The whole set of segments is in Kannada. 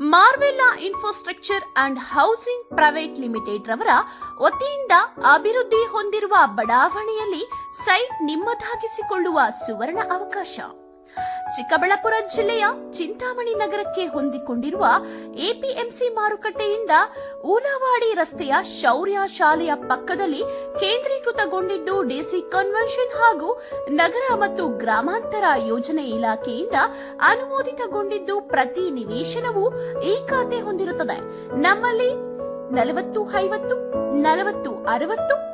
Marvella infrastructure and housing private limited ರವರ ವತಿಯಿಂದ ಅಭಿವೃದ್ಧಿ ಹೊಂದಿರುವ ಬಡಾವಣೆಯಲ್ಲಿ ಸೈಟ್ ನಿಮ್ಮದಾಗಿಸಿಕೊಳ್ಳುವ ಸುವರ್ಣ ಅವಕಾಶ. ಚಿಕ್ಕಬಳ್ಳಾಪುರ ಜಿಲ್ಲೆಯ ಚಿಂತಾಮಣಿ ನಗರಕ್ಕೆ ಹೊಂದಿಕೊಂಡಿರುವ ಎಪಿಎಂಸಿ ಮಾರುಕಟ್ಟೆಯಿಂದ ಊಲವಾಡಿ ರಸ್ತೆಯ ಶೌರ್ಯ ಶಾಲೆಯ ಪಕ್ಕದಲ್ಲಿ ಕೇಂದ್ರೀಕೃತಗೊಂಡಿದ್ದು ಡಿಸಿ ಕನ್ವೆನ್ಷನ್ ಹಾಗೂ ನಗರ ಮತ್ತು ಗ್ರಾಮಾಂತರ ಯೋಜನೆ ಇಲಾಖೆಯಿಂದ ಅನುಮೋದಿತಗೊಂಡಿದ್ದು ಪ್ರತಿ ನಿವೇಶನವೂ ಈ ಖಾತೆ ಹೊಂದಿರುತ್ತದೆ. ನಮ್ಮಲ್ಲಿ ನಲವತ್ತು, ಐವತ್ತು, ನಲವತ್ತು, ಅರವತ್ತು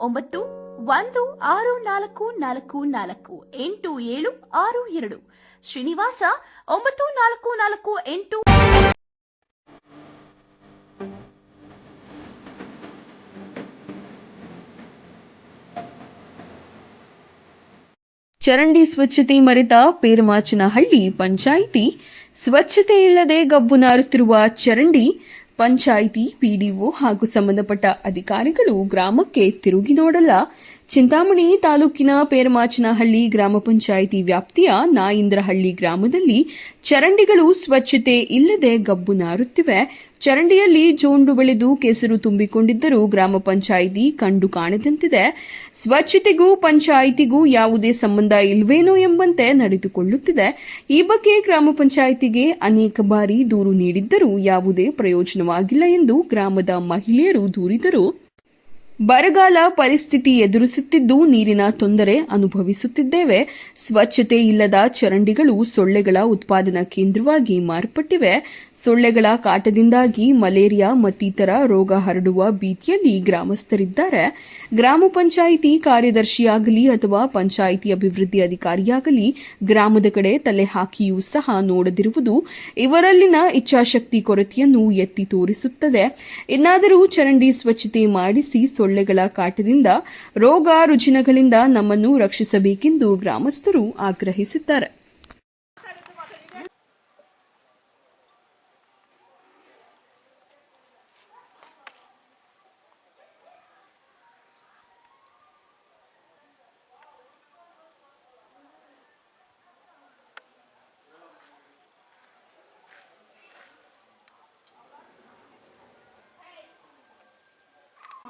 ಒಂಬತ್ತು, ಒಂದು, ಆರು, ನಾಲ್ಕು ನಾಲ್ಕು ನಾಲ್ಕು, ಎಂಟು, ಏಳು, ಆರು, ಎರಡು. ಶ್ರೀನಿವಾಸ, ಒಂಬತ್ತು, ನಾಲ್ಕು ನಾಲ್ಕು, ಎಂಟು. ಚರಂಡಿ ಸ್ವಚ್ಛತೆ ಮರೆತ ಪೇರಮಾಚನಹಳ್ಳಿ ಪಂಚಾಯಿತಿ, ಸ್ವಚ್ಛತೆ ಇಲ್ಲದೆ ಗಬ್ಬು ನಾರುತ್ತಿರುವ ಚರಂಡಿ ಪಂಚಾಯಿತಿ ಪಿಡಿಒ ಹಾಗೂ ಸಂಬಂಧಪಟ್ಟ ಅಧಿಕಾರಿಗಳು ಗ್ರಾಮಕ್ಕೆ ತಿರುಗಿ ನೋಡಲ್ಲ. ಚಿಂತಾಮಣಿ ತಾಲೂಕಿನ ಪೇರಮಾಚನಹಳ್ಳಿ ಗ್ರಾಮ ಪಂಚಾಯಿತಿ ವ್ಯಾಪ್ತಿಯ ನಾಯಿಂದ್ರಹಳ್ಳಿ ಗ್ರಾಮದಲ್ಲಿ ಚರಂಡಿಗಳು ಸ್ವಚ್ಛತೆ ಇಲ್ಲದೆ ಗಬ್ಬು ನಾರುತ್ತಿವೆ. ಚರಂಡಿಯಲ್ಲಿ ಜೋಂಡು ಬೆಳೆದು ಕೆಸರು ತುಂಬಿಕೊಂಡಿದ್ದರೂ ಗ್ರಾಮ ಪಂಚಾಯಿತಿ ಕಂಡು ಕಾಣದಂತಿದೆ. ಸ್ವಚ್ಛತೆಗೂ ಪಂಚಾಯಿತಿಗೂ ಯಾವುದೇ ಸಂಬಂಧ ಇಲ್ವೇನೋ ಎಂಬಂತೆ ನಡೆದುಕೊಳ್ಳುತ್ತಿದೆ. ಈ ಬಗ್ಗೆ ಗ್ರಾಮ ಪಂಚಾಯಿತಿಗೆ ಅನೇಕ ಬಾರಿ ದೂರು ನೀಡಿದ್ದರೂ ಯಾವುದೇ ಪ್ರಯೋಜನವಾಗಿಲ್ಲ ಎಂದು ಗ್ರಾಮದ ಮಹಿಳೆಯರು ದೂರಿದರು. ಬರಗಾಲ ಪರಿಸ್ಥಿತಿ ಎದುರಿಸುತ್ತಿದ್ದು ನೀರಿನ ತೊಂದರೆ ಅನುಭವಿಸುತ್ತಿದ್ದೇವೆ. ಸ್ವಚ್ಛತೆ ಇಲ್ಲದ ಚರಂಡಿಗಳು ಸೊಳ್ಳೆಗಳ ಉತ್ಪಾದನಾ ಕೇಂದ್ರವಾಗಿ ಮಾರ್ಪಟ್ಟಿವೆ. ಸೊಳ್ಳೆಗಳ ಕಾಟದಿಂದಾಗಿ ಮಲೇರಿಯಾ ಮತ್ತಿತರ ರೋಗ ಹರಡುವ ಭೀತಿಯಲ್ಲಿ ಗ್ರಾಮಸ್ಥರಿದ್ದಾರೆ. ಗ್ರಾಮ ಪಂಚಾಯಿತಿ ಕಾರ್ಯದರ್ಶಿಯಾಗಲಿ ಅಥವಾ ಪಂಚಾಯಿತಿ ಅಭಿವೃದ್ಧಿ ಅಧಿಕಾರಿಯಾಗಲಿ ಗ್ರಾಮದ ಕಡೆ ತಲೆ ಹಾಕಿಯೂ ಸಹ ನೋಡದಿರುವುದು ಇವರಲ್ಲಿನ ಇಚ್ಛಾಶಕ್ತಿ ಕೊರತೆಯನ್ನು ಎತ್ತಿ ತೋರಿಸುತ್ತದೆ. ಇನ್ನಾದರೂ ಚರಂಡಿ ಸ್ವಚ್ಛತೆ ಮಾಡಿಸಿ ಸೊಳ್ಳೆಗಳ ಕಾಟದಿಂದ ರೋಗ ರುಜಿನಗಳಿಂದ ನಮ್ಮನ್ನು ರಕ್ಷಿಸಬೇಕೆಂದು ಗ್ರಾಮಸ್ಥರು ಆಗ್ರಹಿಸಿದ್ದಾರೆ.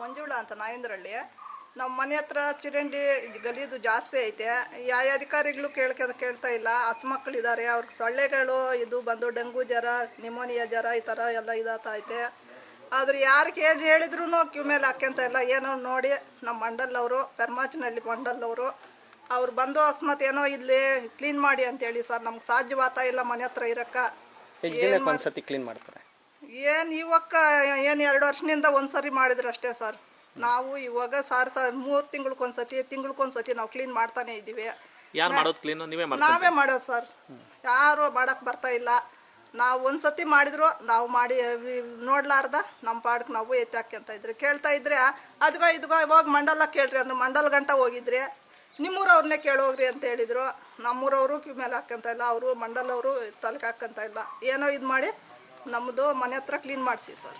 ಮಂಜುಳಾ ಅಂತ ನಾಯಂದ್ರಳ್ಳಿ. ನಮ್ಮ ಮನೆ ಹತ್ರ ಚಿರಂಡಿ ಗಲೀಜು ಜಾಸ್ತಿ ಐತೆ. ಯಾವ ಅಧಿಕಾರಿಗಳು ಕೇಳ್ಕ ಕೇಳ್ತಾ ಇಲ್ಲ. ಹಸು ಮಕ್ಕಳಿದ್ದಾರೆ ಅವ್ರಿಗೆ ಸೊಳ್ಳೆಗಳು ಇದು ಬಂದು ಡೆಂಗು ಜ್ವರ ನಿಮೋನಿಯಾ ಜ್ವರ ಈ ಥರ ಎಲ್ಲ ಇದಾಗ್ತಾ ಐತೆ. ಆದ್ರೆ ಯಾರು ಕೇಳಿ ಹೇಳಿದ್ರು ಕ್ಯೂ ಮೇಲೆ ಹಾಕ್ಯಂತ ಇಲ್ಲ. ಏನೋ ನೋಡಿ ನಮ್ಮ ಮಂಡಲ್ಲವರು ಪೆರ್ಮಾಚನಹಳ್ಳಿ ಮಂಡಲ್ಲವರು ಅವ್ರು. ಬಂದು ಅಕಸ್ಮಾತ್ ಏನೋ ಇಲ್ಲಿ ಕ್ಲೀನ್ ಮಾಡಿ ಅಂತೇಳಿ ಸರ್ ನಮ್ಗೆ ಸಾಧ್ಯವಾಗ್ತಾ ಇಲ್ಲ ಮನೆ ಹತ್ರ ಇರಕ್ಕ. ಕ್ಲೀನ್ ಮಾಡ್ತಾರೆ. ಏನು ಇವಾಗ ಏನು ಎರಡು ವರ್ಷದಿಂದ ಒಂದ್ಸರಿ ಮಾಡಿದ್ರು ಅಷ್ಟೇ ಸರ್. ನಾವು ಇವಾಗ ಸಾರ್ ಸರ್ ಮೂರು ತಿಂಗಳಿಗೊಂದ್ಸತಿ ತಿಂಗಳಿಗೊಂದ್ಸತಿ ನಾವು ಕ್ಲೀನ್ ಮಾಡ್ತಾನೆ ಇದ್ದೀವಿ. ಯಾರು ಮಾಡೋದು ಕ್ಲೀನ್ ನೀವೇ ಮಾಡೋದು ಸರ್. ಯಾರು ಮಾಡಕ್ ಬರ್ತಾ ಇಲ್ಲ. ನಾವು ಒಂದ್ಸತಿ ಮಾಡಿದ್ರು ನಾವು ಮಾಡಿ ನೋಡ್ಲಾರ್ದ ನಮ್ಮ ಪಾಡಕ್ಕೆ ನಾವು ಎತ್ತಿ ಹಾಕ್ಯಂತ ಇದ್ರಿ. ಕೇಳ್ತಾ ಇದ್ರೆ ಅದ್ಗೋ ಇದ್ಗೋ ಇವಾಗ ಮಂಡಲ ಕೇಳ್ರಿ ಅಂದ್ರೆ. ಮಂಡಲ ಗಂಟ ಹೋಗಿದ್ರಿ. ನಿಮ್ಮೂರವ್ರನ್ನೇ ಕೇಳೋಗ್ರಿ ಅಂತ ಹೇಳಿದ್ರು. ನಮ್ಮೂರವರು ಕಿವಿ ಮೇಲೆ ಹಾಕಂತ ಇಲ್ಲ ಅವರು ಮಂಡಲವರು ತಲೆಗೆ ಹಾಕಂತ ಇಲ್ಲ. ಏನೋ ಇದು ಮಾಡಿ ನಮ್ಮದು ಮನೆ ಹತ್ರ ಕ್ಲೀನ್ ಮಾಡಿಸಿ ಸರ್